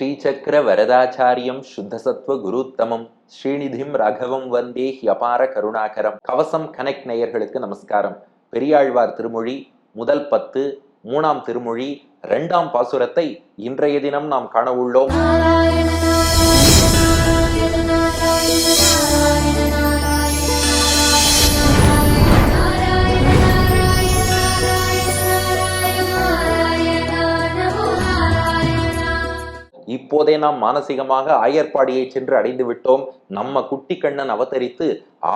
ஸ்ரீசக்கர வரதாச்சாரியம் சுத்தசத்வ குருத்தமம். ஸ்ரீநிதிம் ராகவம் வந்தே ஹியபார கருணாகரம். கவசம் கனெக்ட் நேயர்களுக்கு நமஸ்காரம். பெரியாழ்வார் திருமொழி முதல் பத்து மூணாம் திருமொழி இரண்டாம் பாசுரத்தை இன்றைய தினம் நாம் காண உள்ளோம். இப்போதே நாம் மானசீகமாக ஆயர்பாடியை சென்று அடைந்து விட்டோம். நம்ம குட்டி கண்ணன் அவதரித்து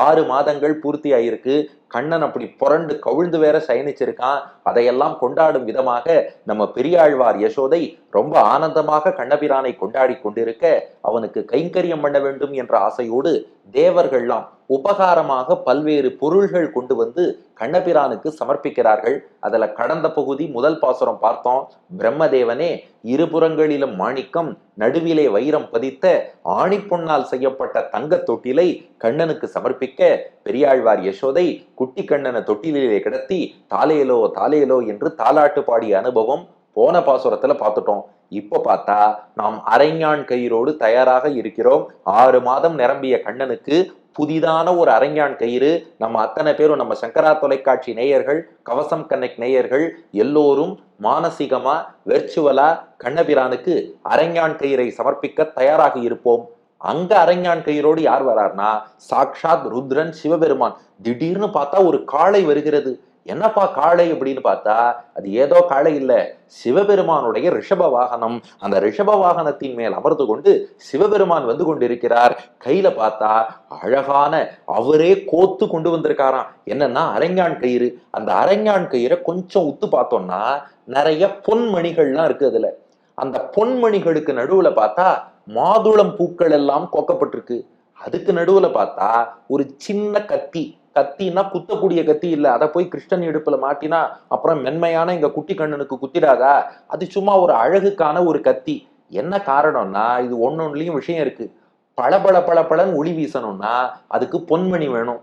ஆறு மாதங்கள் பூர்த்தி ஆயிருக்கு கண்ணன் அப்படி புரண்டு கவிழ்ந்து வேற சயனிச்சிருக்கான். அதையெல்லாம் கொண்டாடும் விதமாக நம்ம பெரியாழ்வார் யசோதை ரொம்ப ஆனந்தமாக கண்ணபிரானை கொண்டாடி கொண்டிருக்க அவனுக்கு கைங்கரியம் பண்ண வேண்டும் என்ற ஆசையோடு தேவர்கள்லாம் உபகாரமாக பல்வேறு பொருள்கள் கொண்டு வந்து கண்ணபிரானுக்கு சமர்ப்பிக்கிறார்கள். அதில் கடந்த பகுதி முதல் பாசுரம் பார்த்தோம். பிரம்மதேவனே இருபுறங்களிலும் மாணிக்கம் நடுவிலே வைரம் பதித்த ஆணிப்பொன்னால் செய்யப்பட்ட தங்க தொட்டிலை கண்ணனுக்கு சமர்ப்பிக்க பெரியாழ்வார் யசோதை குட்டி கண்ணனை தொட்டிலே கிடத்தி தாலேலோ தாலேலோ என்று தாலாட்டு பாடிய அனுபவம் போன பாசுரத்துல பார்த்துட்டோம். இப்ப பார்த்தா நாம் அரைஞான் கயிறோடு தயாராக இருக்கிறோம். ஆறு மாதம் நிரம்பிய கண்ணனுக்கு புதிதான ஒரு அரங்கான் கயிறு. நம்ம அத்தனை பேரும் நம்ம சங்கரா தொலைக்காட்சி நேயர்கள் கவசம் கனெக்ட் நேயர்கள் எல்லோரும் மானசீகமா வெர்ச்சுவலா கண்ணபிரானுக்கு அரங்கான் கயிறை சமர்ப்பிக்க தயாராக இருப்போம். அங்க அரங்கான் கயிறோடு யார் வரார்னா சாக்ஷாத் ருத்ரன் சிவபெருமான். திடீர்னு பார்த்தா ஒரு காளை வருகிறது. என்னப்பா காளை அப்படின்னு பார்த்தா அது ஏதோ காளை இல்லை. சிவபெருமானுடைய ரிஷப வாகனம். அந்த ரிஷப வாகனத்தின் மேல் அமர்ந்து கொண்டு சிவபெருமான் வந்து கொண்டிருக்கிறார். கையில பார்த்தா அழகான அவரே கோத்து கொண்டு வந்திருக்காராம். என்னன்னா அரைஞான் கயிறு. அந்த அரைஞான் கயிறை கொஞ்சம் உத்து பார்த்தோம்னா நிறைய பொன்மணிகள்லாம் இருக்கு அதுல. அந்த பொன்மணிகளுக்கு நடுவுல பார்த்தா மாதுளம் பூக்கள் எல்லாம் கொக்கப்பட்டிருக்கு. அதுக்கு நடுவுல பார்த்தா ஒரு சின்ன கத்தி. கத்தின்னா குத்தக்கூடிய கத்தி இல்ல. அதை போய் கிருஷ்ணன் இடுப்புல மாட்டினா அப்புறம் மென்மையான எங்க குட்டி கண்ணனுக்கு குத்திடாதா? அது சும்மா ஒரு அழகுக்கான ஒரு கத்தி. என்ன காரணம்னா இது ஒன்னொன்னுலயும் விஷயம் இருக்கு. பளபள பளபளன்னு ஒளி வீசணும்னா அதுக்கு பொன்மணி வேணும்.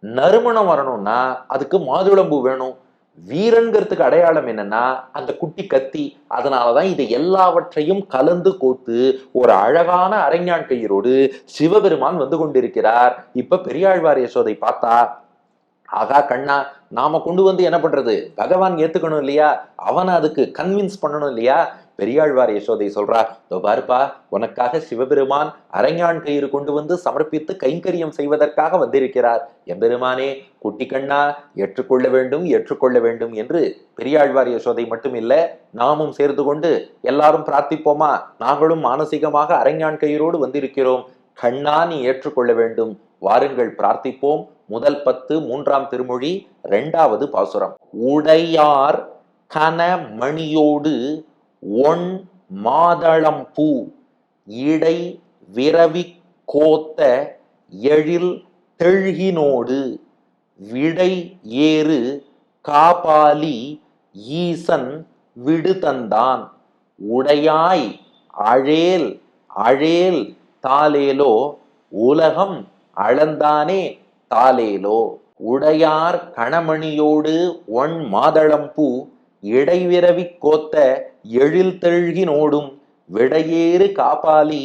நறுமணம் வரணும்னா அதுக்கு மாதுளம்பூ வேணும். வீரன்கிறதுக்கு அடையாளம் என்னன்னா அந்த குட்டி கத்தி அதனாலதான் இது எல்லாவற்றையும் கலந்து கோத்து ஒரு அழகான அரஞ்ஞான் கையரோடு சிவபெருமான் வந்து கொண்டிருக்கிறார். இப்ப பெரியாழ்வார் யசோதை பார்த்தா ஆகா கண்ணா நாம கொண்டு வந்து என்ன பண்றது? பகவான் ஏத்துக்கணும் இல்லையா? அவனை அதுக்கு கன்வின்ஸ் பண்ணணும் இல்லையா? பெரியாழ்வார் யசோதை சொல்றார் இதோ பாருப்பா உனக்காக சிவபெருமான் அரஞ்ஞான் கயிறு கொண்டு வந்து சமர்ப்பித்து கைங்கரியம் செய்வதற்காக வந்திருக்கிறார். எம்பெருமானே குட்டி கண்ணா ஏற்றுக்கொள்ள வேண்டும் ஏற்றுக்கொள்ள வேண்டும் என்று பெரியாழ்வார் யசோதை மட்டும் நாமும் சேர்ந்து கொண்டு எல்லாரும் பிரார்த்திப்போமா? நாங்களும் மானசீகமாக அரஞ்ஞான் கயிறோடு வந்திருக்கிறோம். கண்ணா நீ ஏற்றுக்கொள்ள வேண்டும். வாருங்கள் பிரார்த்திப்போம். முதல் பத்து மூன்றாம் திருமொழி இரண்டாவது பாசுரம். உடையார் கன மணியோடு ஒன் மாதளம் பூ இடை விரவி கோத்த எழில் தெழ்கினோடு விடை ஏறு காபாலி ஈசன் விடுதந்தான் உடையாய் அழேல் அழேல் தாலேலோ உலகம் அளந்தானே தாலேலோ உடையார் கணமணியோடு ஒன் மாதளம்பூ இடைவிரவி கோத்த எழில் தெழ்கினோடும் விடையேறு காப்பாலி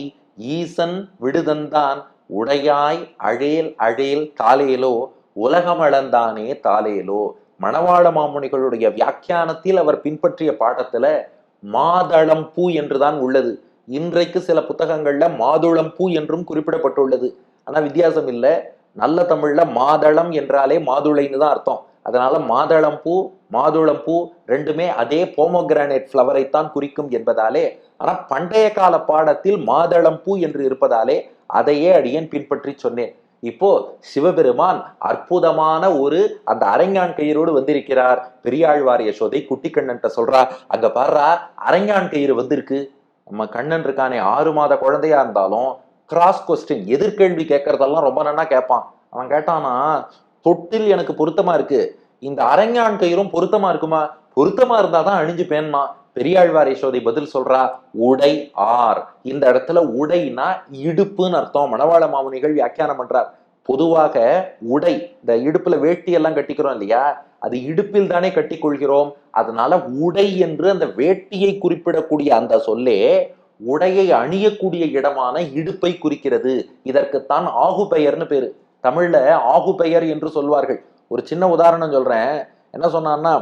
ஈசன் விடுதந்தான் உடையாய் அழேல் அழேல் தாலேலோ உலகமளந்தானே தாலேலோ மணவாள மாமுனிகளுடைய வியாக்கியானத்தில் அவர் பின்பற்றிய பாடத்துல மாதளம் பூ என்றுதான் உள்ளது. இன்றைக்கு சில புத்தகங்கள்ல மாதுளம் பூ என்றும் குறிப்பிடப்பட்டுள்ளது. ஆனா வித்தியாசம் இல்லை. நல்ல தமிழ்ல மாதளம் என்றாலே மாதுளைன்னு தான் அர்த்தம். அதனால மாதளம்பூ பூ மாதுளம் பூ ரெண்டுமே அதே போமோகிரானைட் ஃப்ளவரை தான் குறிக்கும் என்பதாலே ஆனால் பண்டைய கால பாடத்தில் மாதளம்பூ என்று இருப்பதாலே அதையே அடியேன் பின்பற்றி சொன்னேன். இப்போ சிவபெருமான் அற்புதமான ஒரு அந்த அரங்கான் கயிறோடு வந்திருக்கிறார். பெரியாழ்வார் யசோதை குட்டிக்கண்ணன்ட்ட சொல்றா அங்க பாடுறா அரங்கான் கயிறு வந்திருக்கு. நம்ம கண்ணன் இருக்கானே ஆறு மாத குழந்தையா இருந்தாலும் கிராஸ் கொஸ்டின் எதிர்கேள்வி கேட்கறதெல்லாம் ரொம்ப நன்னா கேட்பான். அவன் கேட்டானா தொட்டில் எனக்கு பொருத்தமா இருக்கு. இந்த அரஞ்ஞான் கயிறும் பொருத்தமா இருக்குமா? பொருத்தமா இருந்தாதான் அணிஞ்சு பேன்மா பெரியாழ்வார் யசோதை பதில் சொல்றா உடை ஆர். இந்த இடத்துல உடைனா இடுப்புன்னு அர்த்தம். மணவாள மாமுனிகள் வியாக்கியானம் பண்றார். பொதுவாக உடை இந்த இடுப்புல வேட்டி எல்லாம் கட்டிக்கிறோம் இல்லையா? அது இடுப்பில் தானே கட்டிக்கொள்கிறோம் அதனால உடை என்று அந்த வேட்டியை குறிப்பிடக்கூடிய அந்த சொல்லே உடையை அணியக்கூடிய இடமான இடுப்பை குறிக்கிறது. இதற்குத்தான் ஆகு பெயர்னு பேரு. தமிழ்ல ஆகு பெயர் என்று சொல்வார்கள். ஒரு சின்ன உதாரணம் சொல்றேன். என்ன சொன்னான்னா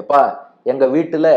எப்பா எங்க வீட்டுல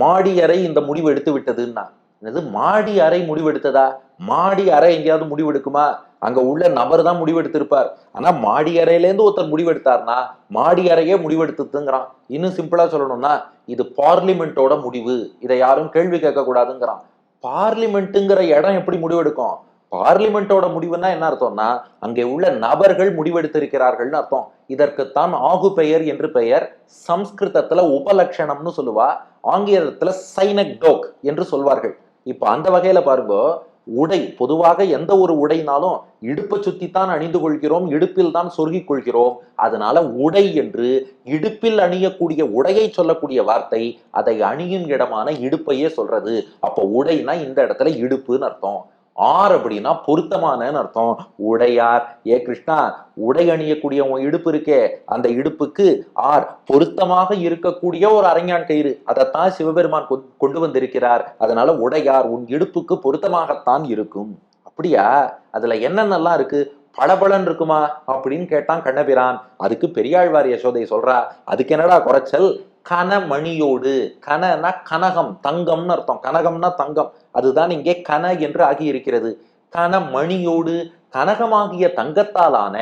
மாடி அறை இந்த முடிவு எடுத்து விட்டதுன்னா. என்னது மாடி அறை முடிவெடுத்ததா மாடி அறை எங்கேயாவது முடிவெடுக்குமா அங்க உள்ள நபர் தான் முடிவெடுத்திருப்பார் ஆனா மாடி அறையில இருந்து ஒருத்தர் முடிவெடுத்தார்னா மாடி அறையே முடிவெடுத்ததுங்கிறான் இன்னும் சிம்பிளா சொல்லணும்னா இது பார்லிமெண்ட்டோட முடிவு. இதை யாரும் கேள்வி கேட்கக்கூடாதுங்கிறான். பார்லிமெண்ட்டுங்கிற இடம் எப்படி முடிவெடுக்கும் பார்லிமெண்டோட முடிவுன்னா என்ன அர்த்தம்னா அங்கே உள்ள நபர்கள் முடிவெடுத்திருக்கிறார்கள்னு அர்த்தம். இதற்குத்தான் ஆகு பெயர் என்று பெயர். சம்ஸ்கிருதத்துல உபலட்சணம்னு சொல்லுவா. ஆங்கிலத்துல சைனக்டோக் என்று சொல்வார்கள். இப்ப அந்த வகையில பாருங்க உடை பொதுவாக எந்த ஒரு உடைனாலும் இடுப்பை சுத்தித்தான் அணிந்து கொள்கிறோம் இடுப்பில் தான் சொருகிக் கொள்கிறோம். அதனால உடை என்று இடுப்பில் அணியக்கூடிய உடையை சொல்லக்கூடிய வார்த்தை அதை அணியும் இடமான இடுப்பையே சொல்றது. அப்போ உடைனா இந்த இடத்துல இடுப்புன்னு அர்த்தம். ஆர் அப்படின்னா பொருத்தமானன்னு அர்த்தம். உடையார். ஏ கிருஷ்ணா உடை அணியக்கூடிய உன் இடுப்பு இருக்கே. அந்த இடுப்புக்கு ஆர் பொருத்தமாக இருக்கக்கூடிய ஒரு அரஞ்சான் கயிறு. அதைத்தான் சிவபெருமான் கொ- கொண்டு வந்திருக்கிறார். அதனால உடையார் உன் இடுப்புக்கு பொருத்தமாகத்தான் இருக்கும். அப்படியா? அதுல என்னென்னலாம் இருக்கு? பளபளன் இருக்குமா அப்படின்னு கேட்டான் கண்ணபிரான். அதுக்கு பெரியாழ்வார் யசோதை சொல்றா அதுக்கு என்னடா குறைச்சல்? கனமணியோடு. கனனா கனகம் தங்கம்னு அர்த்தம். கனகம்னா தங்கம். அதுதான் இங்கே கன என்று ஆகி இருக்கிறது கனமணியோடு கனகமாகிய தங்கத்தாலான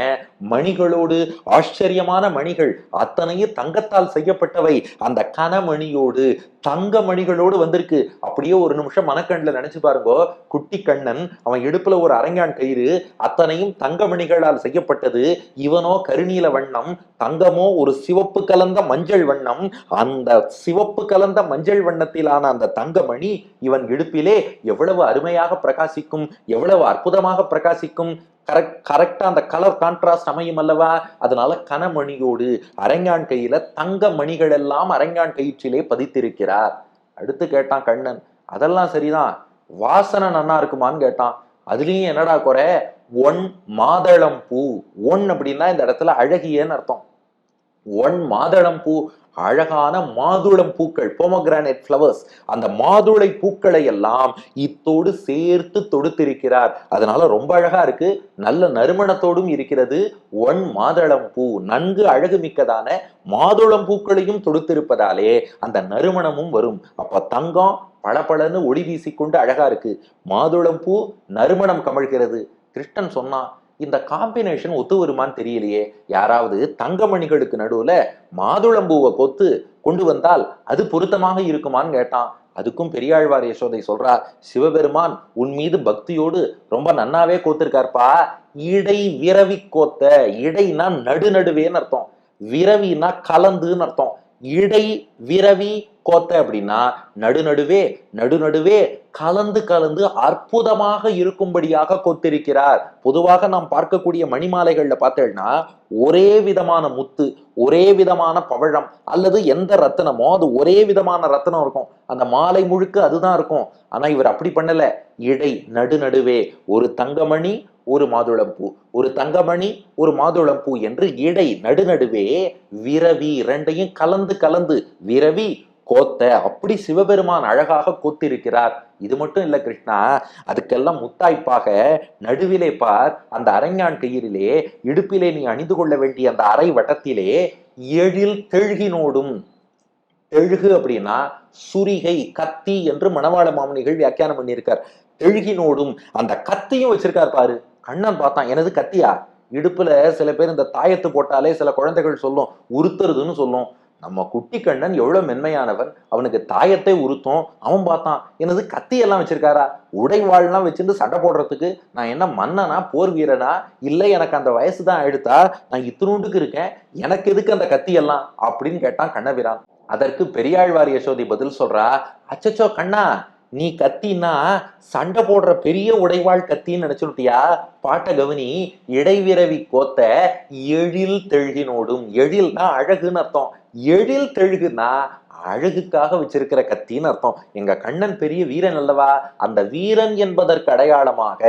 மணிகளோடு ஆச்சரியமான மணிகள் அத்தனையும் தங்கத்தால் செய்யப்பட்டவை. அந்த கனமணியோடு தங்க மணிகளோடு வந்திருக்கு. அப்படியே ஒரு நிமிஷம் மனக்கண்ணில் நினைச்சு பாருங்க. குட்டி கண்ணன் அவன் இடுப்புல ஒரு அரங்கான் கயிறு அத்தனையும் தங்க மணிகளால் செய்யப்பட்டது. இவனோ கருநீல வண்ணம் தங்கமோ ஒரு சிவப்பு கலந்த மஞ்சள் வண்ணம். அந்த சிவப்பு கலந்த மஞ்சள் வண்ணத்திலான அந்த தங்கமணி இவன் இடுப்பிலே எவ்வளவு அருமையாக பிரகாசிக்கும் எவ்வளவு அற்புதமாக பிரகாசிக்கும். கரெக்ட் கரெக்டா அந்த கலர் கான்ட்ராஸ்ட் அமையும் அல்லவா? அதனால கனமணியோடு அரங்கான் கையில தங்க மணிகள் எல்லாம் அரங்கான் கயிற்றிலே பதித்திருக்கிறார். அடுத்து கேட்டான் கண்ணன் அதெல்லாம் சரிதான். வாசனை நன்னா இருக்குமான்னு கேட்டான். அதுலயும் என்னடா குறை? ஒன் மாதளம் பூ. ஒன் அப்படின்னா இந்த இடத்துல அழகியன்னு அர்த்தம். ஒன் மாதளம் பூ. அழகான மாதுளம் பூக்கள் போமோகிரானேட் ஃப்ளவர்ஸ் அந்த மாதுளை பூக்களை எல்லாம் இத்தோடு சேர்த்து தொடுத்திருக்கிறார். அதனால ரொம்ப அழகா இருக்கு. நல்ல நறுமணத்தோடும் இருக்கிறது. ஒன் மாதளம் பூ நன்கு அழகு மிக்கதான மாதுளம் பூக்களையும் தொடுத்திருப்பதாலே அந்த நறுமணமும் வரும். அப்ப தங்கம் பளபளன்னு ஒளி வீசிக்கொண்டு அழகா இருக்கு. மாதுளம் பூ நறுமணம் கமழ்கிறது. கிருஷ்ணன் சொன்னான் இந்த காம்பினேஷன் ஒத்து வருமான்னு தெரியலையே. யாராவது தங்கமணிகளுக்கு நடுவுல மாதுளம்பூவை கொத்து கொண்டு வந்தால் அது பொருத்தமாக இருக்குமான்னு கேட்டான். அதுக்கும் பெரியாழ்வார் யசோதை சொல்றா சிவபெருமான் உன் மீது பக்தியோடு ரொம்ப நன்னாவே கோத்திருக்காருப்பா. இடை விரவி கோத்த இடைனா நடுநடுவேன்னு அர்த்தம். விரவினா கலந்துன்னு அர்த்தம். இடை விரவி கோத்தை அப்படின்னா நடுநடுவே நடுநடுவே கலந்து கலந்து அற்புதமாக இருக்கும்படியாக கொத்திருக்கிறார். பொதுவாக நாம் பார்க்கக்கூடிய மணிமாலைகள்ல பார்த்தேன்னா ஒரே விதமான முத்து ஒரே விதமான பவழம் அல்லது எந்த ரத்தனமோ அது ஒரே விதமான ரத்தனம் இருக்கும். அந்த மாலை முழுக்க அதுதான் இருக்கும். ஆனா இவர் அப்படி பண்ணல. இடை நடுநடுவே ஒரு தங்கமணி ஒரு மாதுளம்பூ. ஒரு தங்கமணி ஒரு மாதுளம்பூ என்று இடை நடுநடுவே விரவி ரெண்டையும் கலந்து கலந்து விரவி கோத்த அப்படி சிவபெருமான் அழகாக கோத்திருக்கிறார். இது மட்டும் இல்ல கிருஷ்ணா அதுக்கெல்லாம் முத்தாய்ப்பாக நடுவிலே பார் அந்த அரஞ்ஞான் கயிறிலே இடுப்பிலே நீ அணிந்து கொள்ள வேண்டிய அந்த அரை வட்டத்திலே எழில் தெழுகினோடும். தெழுகு அப்படின்னா சுரிகை கத்தி என்று மணவாள மாமனிகள் வியாக்கியானம் பண்ணியிருக்கார். தெழுகினோடும் அந்த கத்தியும் வச்சிருக்கார் பாரு. கண்ணன் பார்த்தான் எனது கத்தியா? இடுப்புல சில பேர் இந்த தாயத்து போட்டாலே சில குழந்தைகள் சொல்லும் உறுத்துறதுன்னு சொல்லும். நம்ம குட்டி கண்ணன் எவ்வளவு மென்மையானவன். அவனுக்கு தாயத்தை உறுத்தும். அவன் பார்த்தான் எனது கத்தி எல்லாம் வச்சிருக்காரா உடைவாள்லாம் வச்சிருந்து சண்டை போடுறதுக்கு நான் என்ன மன்னனா போர் வீரனா? இல்லை எனக்கு அந்த வயசு தான் எடுத்தா நான் இத்தினூண்டுக்கு இருக்கேன். எனக்கு எதுக்கு அந்த கத்தி எல்லாம் அப்படின்னு கேட்டான் கண்ணபிரான் அதற்கு பெரியாழ்வார் யசோதி பதில் சொல்றா அச்சச்சோ கண்ணா நீ கத்தின்னா சண்டை போடுற பெரிய உடைவாள் கத்தின்னு நினைச்சுட்டியா பாட்ட கவனி இடைவிரவி கோத்த எழில் தெழுகினோடும் எழில்னா அழகுன்னு அர்த்தம். எழில் தெழுகுனா அழகுக்காக வச்சிருக்கிற கத்தின்னு அர்த்தம். எங்க கண்ணன் பெரிய வீரன் அல்லவா? அந்த வீரன் என்பதற்கு அடையாளமாக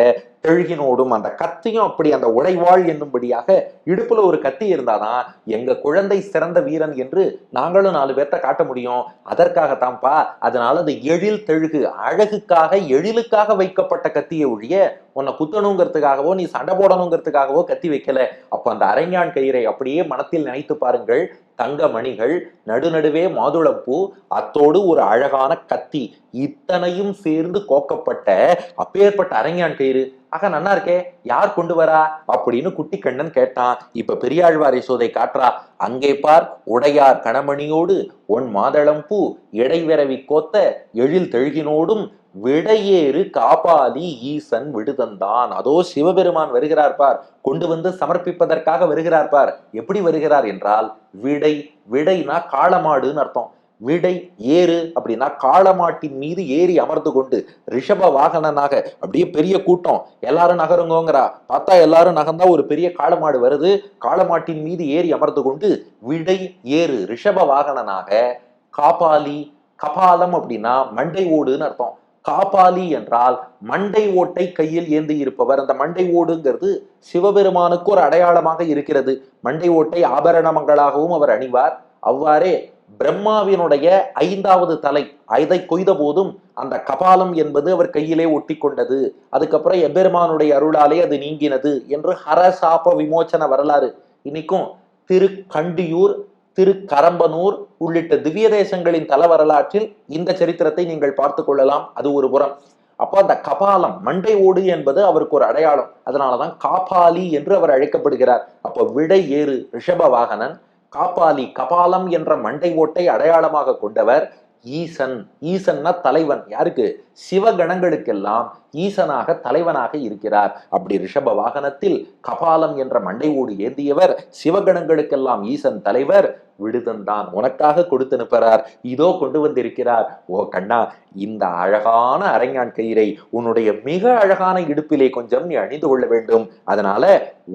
தெழுகினோடும் அந்த கத்தியும் அப்படி அந்த உடைவாள் என்னும்படியாக இடுப்புல ஒரு கத்தி இருந்தாதான் எங்க குழந்தை சிறந்த வீரன் என்று நாங்களும் நாலு பேர்த்த காட்ட முடியும். அதற்காகத்தான்ப்பா அதனால அது எழில் தெழுகு அழகுக்காக எழிலுக்காக வைக்கப்பட்ட கத்தியை ஒழிய உன்னை குத்தணுங்கிறதுக்காகவோ நீ சண்டை போடணுங்கிறதுக்காகவோ கத்தி வைக்கல. அப்ப அந்த அரைஞான் கயிறை அப்படியே மனத்தில் நினைத்து பாருங்கள். தங்க மணிகள் நடுநடுவே மாதுளப்பூ அத்தோடு ஒரு அழகான கத்தி இத்தனையும் சேர்ந்து கோக்கப்பட்ட அப்பேற்பட்ட அரங்கான் கயிறு. ஆக நன்னா இருக்கே யார் கொண்டு வரா? அப்படின்னு குட்டி கண்ணன் கேட்டான். இப்ப பெரியாழ்வார் யசோதை காட்டுறா அங்கே பார் உடையார் கணமணியோடு ஒன் மாதளம் பூ இடைவிரவி கோத்த எழில் தெழுகினோடும் விடையேறு காபாலி ஈசன் விடுதந்தான். அதோ சிவபெருமான் வருகிறார் பார். கொண்டு வந்து சமர்ப்பிப்பதற்காக வருகிறார் பார். எப்படி வருகிறார் என்றால் விடை விடைனா காளமாடுன்னு அர்த்தம். விடை ஏறு அப்படின்னா காளமாட்டின் மீது ஏறி அமர்ந்து கொண்டு ரிஷப வாகனனாக அப்படியே பெரிய கூட்டம். எல்லாரும் நகருங்கோங்கிறா. பார்த்தா எல்லாரும் நகர்ந்தா ஒரு பெரிய காளமாடு வருது. காளமாட்டின் மீது ஏறி அமர்ந்து கொண்டு விடை ஏறு ரிஷப வாகனனாக காபாலி கபாலம் அப்படின்னா மண்டை ஓடுன்னு அர்த்தம். காபாலி என்றால் மண்டை ஓட்டை கையில் ஏந்தி இருப்பவர். அந்த மண்டை ஓடுங்கிறது சிவபெருமானுக்கு ஒரு அடையாளமாக இருக்கிறது. மண்டை ஓட்டை ஆபரணமங்களாகவும் அவர் அணிவார். அவ்வாறே பிரம்மாவினுடைய ஐந்தாவது தலை அதை கொய்த போதும் அந்த கபாலம் என்பது அவர் கையிலே ஒட்டி கொண்டது அதுக்கப்புறம் எபெருமானுடைய அருளாலே அது நீங்கினது என்று ஹரசாப விமோச்சன வரலாறு. இன்னைக்கும் திரு கண்டியூர் திரு கரம்பனூர் உள்ளிட்ட திவ்ய தேசங்களின் தல வரலாற்றில் இந்த சரித்திரத்தை நீங்கள் பார்த்து கொள்ளலாம். அது ஒரு புறம். அப்போ அந்த கபாலம் மண்டை ஓடு என்பது அவருக்கு ஒரு அடையாளம். அதனாலதான் காபாலி என்று அவர் அழைக்கப்படுகிறார். அப்போ விடை ஏறு ரிஷப வாகனன் காப்பாலி கபாலம் என்ற மண்டை ஓட்டை அடையாளமாக கொண்டவர் ஈசன். ஈசன்னா தலைவன். யாருக்கு? சிவகணங்களுக்கெல்லாம் ஈசனாக தலைவனாக இருக்கிறார். அப்படி ரிஷப வாகனத்தில் கபாலம் என்ற மண்டை ஓடு ஏந்தியவர் சிவகணங்களுக்கெல்லாம் ஈசன் தலைவர் விடுதந்தான் உனக்காக கொடுத்து அனுப்புறார் இதோ கொண்டு வந்திருக்கிறார். ஓ கண்ணா இந்த அழகான அரைஞான் கயிறை உன்னுடைய மிக அழகான இடுப்பிலே கொஞ்சம் நீ அணிந்து கொள்ள வேண்டும். அதனால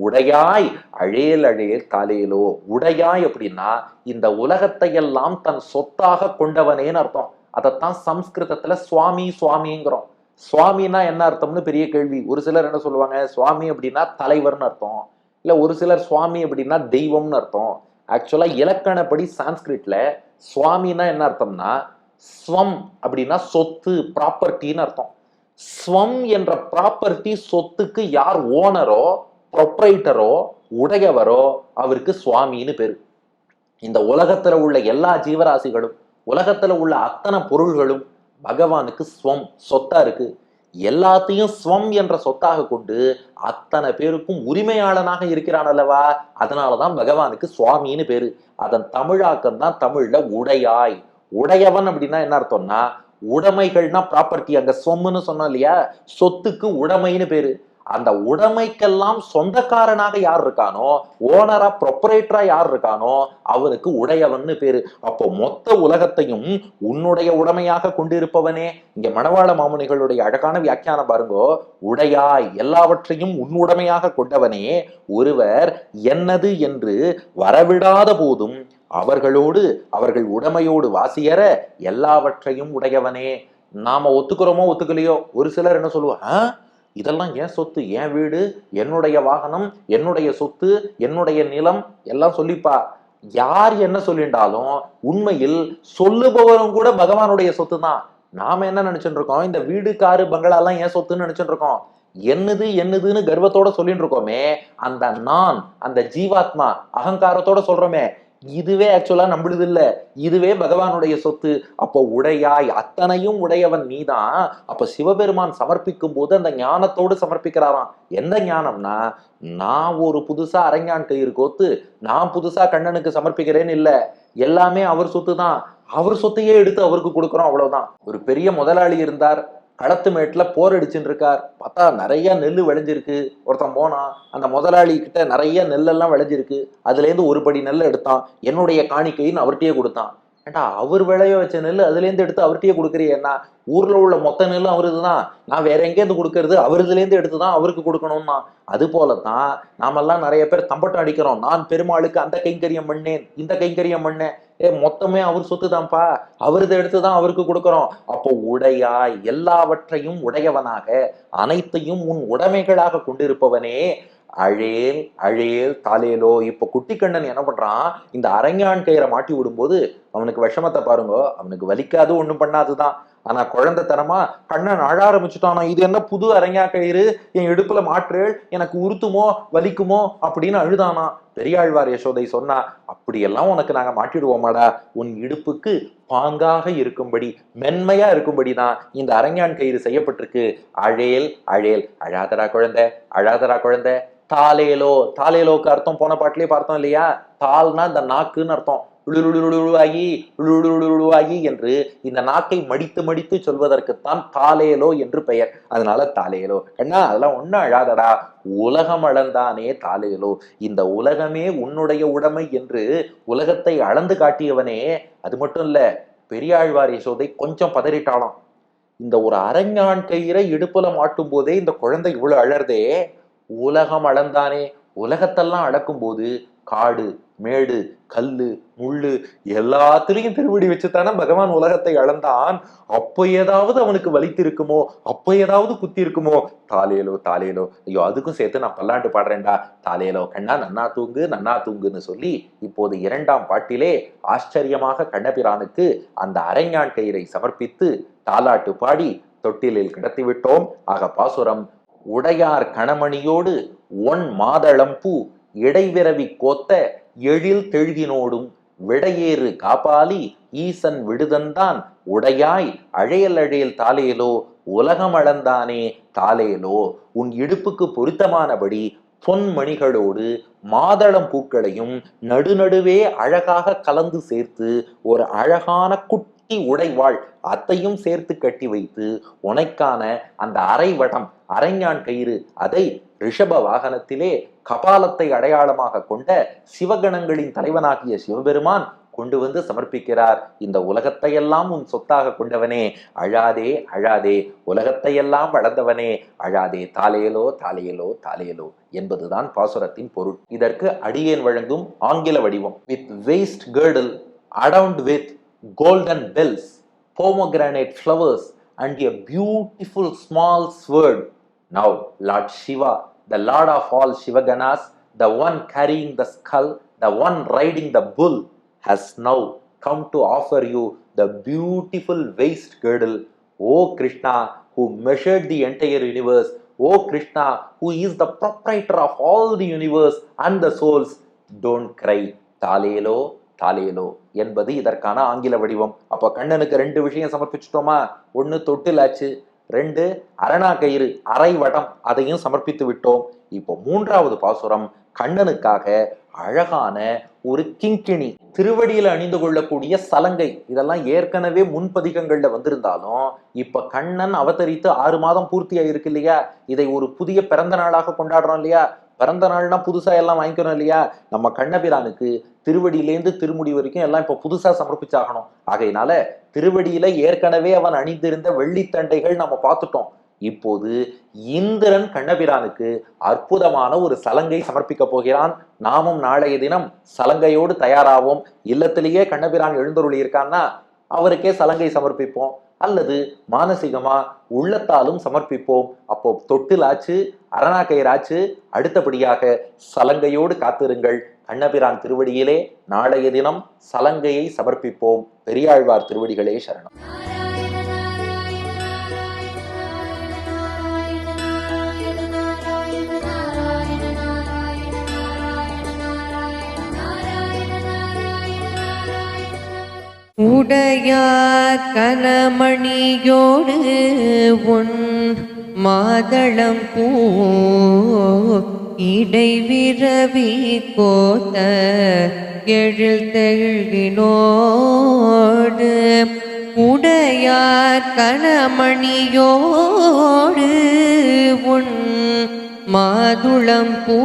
உடையாய் அழேல் அழேல் காலையிலோ உடையாய் அப்படின்னா இந்த உலகத்தையெல்லாம் தன் சொத்தாக கொண்டவனேன்னு அர்த்தம். அதைத்தான் சம்ஸ்கிருதத்துல சுவாமி சுவாமிங்கிறோம். சுவாமின்னா என்ன அர்த்தம்னு பெரிய கேள்வி. ஒரு சிலர் என்ன சொல்லுவாங்க? சுவாமி அப்படின்னா தலைவர்னு அர்த்தம். இல்ல ஒரு சிலர் சுவாமி அப்படின்னா தெய்வம்னு அர்த்தம். ஆக்சுவலா இலக்கணப்படி சான்ஸ்கிரிட்ல சுவாமின்னா என்ன அர்த்தம்னா ஸ்வம் அப்படின்னா சொத்து ப்ராப்பர்ட்டின்னு அர்த்தம். ஸ்வம் என்ற ப்ராப்பர்ட்டி சொத்துக்கு யார் ஓனரோ ப்ரொப்ரைட்டரோ உடையவரோ அவருக்கு சுவாமின்னு பேரு. இந்த உலகத்துல உள்ள எல்லா ஜீவராசிகளும் உலகத்துல உள்ள அத்தனை பொருள்களும் பகவானுக்கு ஸ்வம் சொத்தா இருக்கு. எல்லாத்தையும் ஸ்வம் என்ற சொத்தாக கொண்டு அத்தனை பேருக்கும் உரிமையாளனாக இருக்கிறான் அல்லவா? அதனாலதான் பகவானுக்கு சுவாமின்னு பேரு. அதன் தமிழாக்கம் தான் தமிழ்ல உடையாய். உடையவன் அப்படின்னா என்ன அர்த்தம்னா உடைமைகள்னா ப்ராப்பர்ட்டி அங்க சொம்முன்னு சொன்னோம் இல்லையா? சொத்துக்கு உடைமைன்னு பேரு. அந்த உடைமைக்கெல்லாம் சொந்தக்காரனாக யார் இருக்கானோ ஓனரா ப்ரொப்பரேட்டரா யார் இருக்கானோ அவருக்கு உடையவன்னு பேரு. அப்போ மொத்த உலகத்தையும் உன்னுடைய உடைமையாக கொண்டிருப்பவனே. இங்க மணவாள மாமுனிகளுடைய அழகான வியாக்கியானம் பாருங்கோ. உடையாய் எல்லாவற்றையும் உன்னுடைமையாக கொண்டவனே. ஒருவர் என்னது என்று வரவிடாத போதும் அவர்களோடு அவர்கள் உடைமையோடு வாசியற எல்லாவற்றையும் உடையவனே. நாம ஒத்துக்கிறோமோ ஒத்துக்கலையோ? ஒரு சிலர் என்ன சொல்லுவா இதெல்லாம் என் சொத்து? என் வீடு? என்னுடைய வாகனம் என்னுடைய சொத்து என்னுடைய நிலம் எல்லாம் சொல்லிப்பா. யார் என்ன சொல்லிட்டாலும் உண்மையில் சொல்லுபவரும் கூட பகவானுடைய சொத்து தான் நாம என்ன நினைச்சுட்டு இருக்கோம் இந்த வீடு காரு பங்களா எல்லாம் ஏன் சொத்துன்னு நினைச்சுட்டு இருக்கோம் என்னது என்னதுன்னு கர்வத்தோட சொல்லிட்டு இருக்கோமே அந்த நான் அந்த ஜீவாத்மா அகங்காரத்தோட சொல்றோமே. இதுவே ஆக்சுவலா நம்மளுது இல்ல. இதுவே பகவானுடைய சொத்து. அப்போ உடையாய் அத்தனையும் உடையவன் நீதான். அப்ப சிவபெருமான் சமர்ப்பிக்கும் போது அந்த ஞானத்தோடு சமர்ப்பிக்கிறாராம். எந்த ஞானம்னா நான் ஒரு புதுசா அரங்கான் கயிறு கோத்து நான் புதுசா கண்ணனுக்கு சமர்ப்பிக்கிறேன்னு இல்ல. எல்லாமே அவர் சொத்து தான் அவர் சொத்தையே எடுத்து அவருக்கு கொடுக்குறோம் அவ்வளவுதான். ஒரு பெரிய முதலாளி இருந்தார். களத்து போர் அடிச்சுட்டு இருக்கார் பார்த்தா நிறைய நெல் விளைஞ்சிருக்கு. ஒருத்தன் போனான். அந்த முதலாளி கிட்ட நிறைய நெல்லெல்லாம் விளைஞ்சிருக்கு. அதுலேருந்து ஒரு படி நெல் எடுத்தான். என்னுடைய காணிக்கைன்னு அவர்கிட்டயே கொடுத்தான். ஏண்டா அவர் விளைய வச்ச நெல் அதுல இருந்து எடுத்து அவர்கிட்டயே கொடுக்குறியேன்னா ஊர்ல உள்ள மொத்த நெல்லும் அவருது தான் நான் வேற எங்கேருந்து கொடுக்கறது? அவர் இருந்து எடுத்து தான் அவருக்கு கொடுக்கணும்னா. அது போலதான் நாமெல்லாம் நிறைய பேர் தம்பட்டம் அடிக்கிறோம். நான் பெருமாளுக்கு அந்த கைங்கரியம் பண்ணேன் இந்த கைங்கரியம் பண்ணேன். ஏ மொத்தமே அவர் சொத்து தான்ப்பா அவரது எடுத்து தான் அவருக்கு கொடுக்கறோம். அப்போ உடையாய் எல்லாவற்றையும் உடையவனாக அனைத்தையும் உன் உடைமைகளாக கொண்டிருப்பவனே. அழேல் அழேல் தாலேலோ இப்போ குட்டிக்கண்ணன் என்ன பண்றான்? இந்த அரங்கான் கயிறை மாட்டி விடும்போது அவனுக்கு விஷமத்தை பாருங்க அவனுக்கு வலிக்காது ஒண்ணும் பண்ணாதுதான். ஆனா குழந்தைத்தனமா கண்ணன் அழ ஆரம்பிச்சுட்டானா. இது என்ன புது அரங்கா கயிறு? என் இடுப்புல மாற்றேள். எனக்கு உறுத்துமோ வலிக்குமோ? அப்படின்னு அழுதானா? பெரியாழ்வார் யசோதை சொன்னா அப்படியெல்லாம் உனக்கு நாங்க மாட்டிடுவோமாடா. உன் இடுப்புக்கு பாங்காக இருக்கும்படி மென்மையா இருக்கும்படி தான் இந்த அரங்கான் கயிறு செய்யப்பட்டிருக்கு. அழேல் அழேல். அழாதடா குழந்தை அழாதடா குழந்தை. தாலேலோ தாலேலோக்கு அர்த்தம் போன பாட்டிலே பார்த்தோம் இல்லையா? தால்னா இந்த நாக்குன்னு அர்த்தம். உளுருளுருவாகி உளுருளுருவாகி என்று இந்த நாக்கை மடித்து மடித்து சொல்வதற்குத்தான் தாலேலோ என்று பெயர் அதனால தாலேலோ கண்ணா அதெல்லாம் ஒன்றும் அழாதடா உலகம் அளந்தானே தாலேலோ இந்த உலகமே உன்னுடைய உடைமை என்று உலகத்தை அளந்து காட்டியவனே அது மட்டும் இல்ல பெரியாழ்வார் யசோதை கொஞ்சம் பதறிட்டாளாம் இந்த ஒரு அரஞ்ஞான் கயிறை இடுப்புல மாட்டும் போதே இந்த குழந்தை இவ்வளவு அழறதே உலகம் அளந்தானே உலகத்தெல்லாம் அளக்கும் போது காடு மேடு கல்லு முள்ளு எல்லாத்துலயும் திருவடி வச்சுத்தானே பகவான் உலகத்தை அளந்தான். அப்போ ஏதாவது அவனுக்கு வலித்திருக்குமோ அப்போ ஏதாவது குத்தி இருக்குமோ தாலேலோ தாலேலோ ஐயோ அதுக்கும் சேர்த்து நான் பல்லாண்டு பாடுறேன்டா தாலேலோ கண்ணா நன்னா தூங்கு நன்னா தூங்குன்னு சொல்லி இப்போது இரண்டாம் பாட்டிலே ஆச்சரியமாக கண்ணபிரானுக்கு அந்த அரைஞான் கயிறை சமர்ப்பித்து தாலாட்டு பாடி தொட்டிலில் கிடத்தி விட்டோம். ஆக பாசுரம் உடையார் கணமணியோடு ஒன் மாதளம் பூ இடைவிரவி கோத்த எழில் தெழுகினோடும் விடையேறு காப்பாலி ஈசன் விடுதந்தான் உடையாய் அழையல் அழையல் தாலேலோ உலகம் அளந்தானே தாலேலோ. உன் இடுப்புக்கு பொருத்தமானபடி பொன்மணிகளோடு மாதளம் பூக்களையும் நடுநடுவே அழகாக கலந்து சேர்த்து ஒரு அழகான குட்டி உடைவாள் அத்தையும் சேர்த்து கட்டி வைத்து உனைக்கான அந்த அரைவடம் அரைஞான் கயிறு அதை ரிஷப வாகனத்திலே கபாலத்தை அடையாளமாக கொண்ட சிவகணங்களின் தலைவனாகிய சிவபெருமான் கொண்டு வந்து சமர்ப்பிக்கிறார். இந்த உலகத்தையெல்லாம் உன் சொத்தாக கொண்டவனே. அழாதே அழாதே. உலகத்தையெல்லாம் வளர்ந்தவனே. அழாதே. தாலேலோ தாலேலோ தாலேலோ என்பதுதான் பாசுரத்தின் பொருள். இதற்கு அடியேன் வழங்கும் ஆங்கில வடிவம். With waist girdle adorned with golden bells pomegranate flowers and a beautiful small sword now lord Shiva the lord of all Shivaganas the one carrying the skull the one riding the bull has now come to offer you the beautiful waist girdle O Krishna who measured the entire universe O Krishna who is the proprietor of all the universe and the souls don't cry தாலேலோ தாலேலோ என்பது இதற்கான ஆங்கில வடிவம் அப்போ கண்ணனுக்கு ரெண்டு விஷயம் சமர்ப்பிச்சிட்டோமா ஒன்று தொட்டிலாச்சு ரெண்டு அரணா கயிறு அரை வடம் அதையும் சமர்ப்பித்து விட்டோம். இப்போ மூன்றாவது பாசுரம் கண்ணனுக்காக அழகான ஒரு கிங்கிணி திருவடியில் அணிந்து கொள்ளக்கூடிய சலங்கை. இதெல்லாம் ஏற்கனவே முன்பதிகங்கள்ல வந்திருந்தாலும் இப்ப கண்ணன் அவதரித்து ஆறு மாதம் பூர்த்தி ஆயிருக்கு இல்லையா? இதை ஒரு புதிய பிறந்த நாளாக கொண்டாடுறோம் இல்லையா? பிறந்த நாள்னா புதுசா எல்லாம் வாங்கிக்கணும் இல்லையா? நம்ம கண்ணபிரானுக்கு திருவடியிலேருந்து திருமுடி வரைக்கும் எல்லாம் இப்ப புதுசா சமர்ப்பிச்சாகணும். ஆகையினால திருவடியில ஏற்கனவே அவன் அணிந்திருந்த வெள்ளித்தண்டைகள் நம்ம பார்த்துட்டோம். இப்போது இந்திரன் கண்ணபிரானுக்கு அற்புதமான ஒரு சலங்கை சமர்ப்பிக்க போகிறான். நாமும் நாளைய தினம் சலங்கையோடு தயாராவோம். இல்லத்திலேயே கண்ணபிரான் எழுந்தருளி இருக்கான்னா அவருக்கே சலங்கை சமர்ப்பிப்போம். அல்லது மானசீகமா உள்ளத்தாலும் சமர்ப்பிப்போம். அப்போ தொட்டிலாச்சு அரணாக்கையராச்சு அடுத்தபடியாக சலங்கையோடு காத்திருங்கள். கண்ணபிரான் திருவடியிலே நாளைய தினம் சலங்கையை சமர்ப்பிப்போம். பெரியாழ்வார் திருவடிகளே சரணம். உடையார் கனமணியோடு உன் மாதளம் பூ இடைவிரவி கோத்த எழில் தெழுகினோடு. உடையார் கனமணியோடு உன் மாதுளம் பூ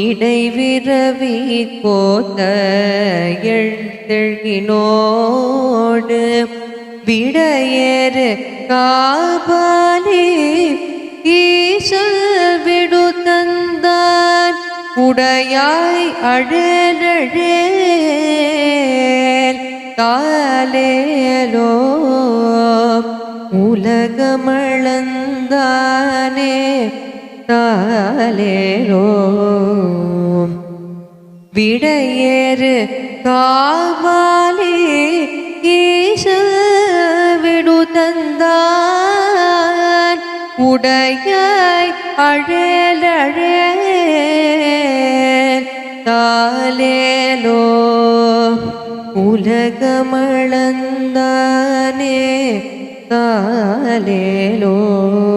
இடைவிரவி கோத்த எழுத்தெழினோடு விடையேறு காபாலி ஈசல் விடு தந்தான் உடையாய் அழலழேல் காலேலோ உலகமளந்தானே தாலேலோ விடையேறு காவாலே ஈச விடு தந்தான். உடையாய் அழலழே தாலேலோ உலகமளந்தானே தாலேலோ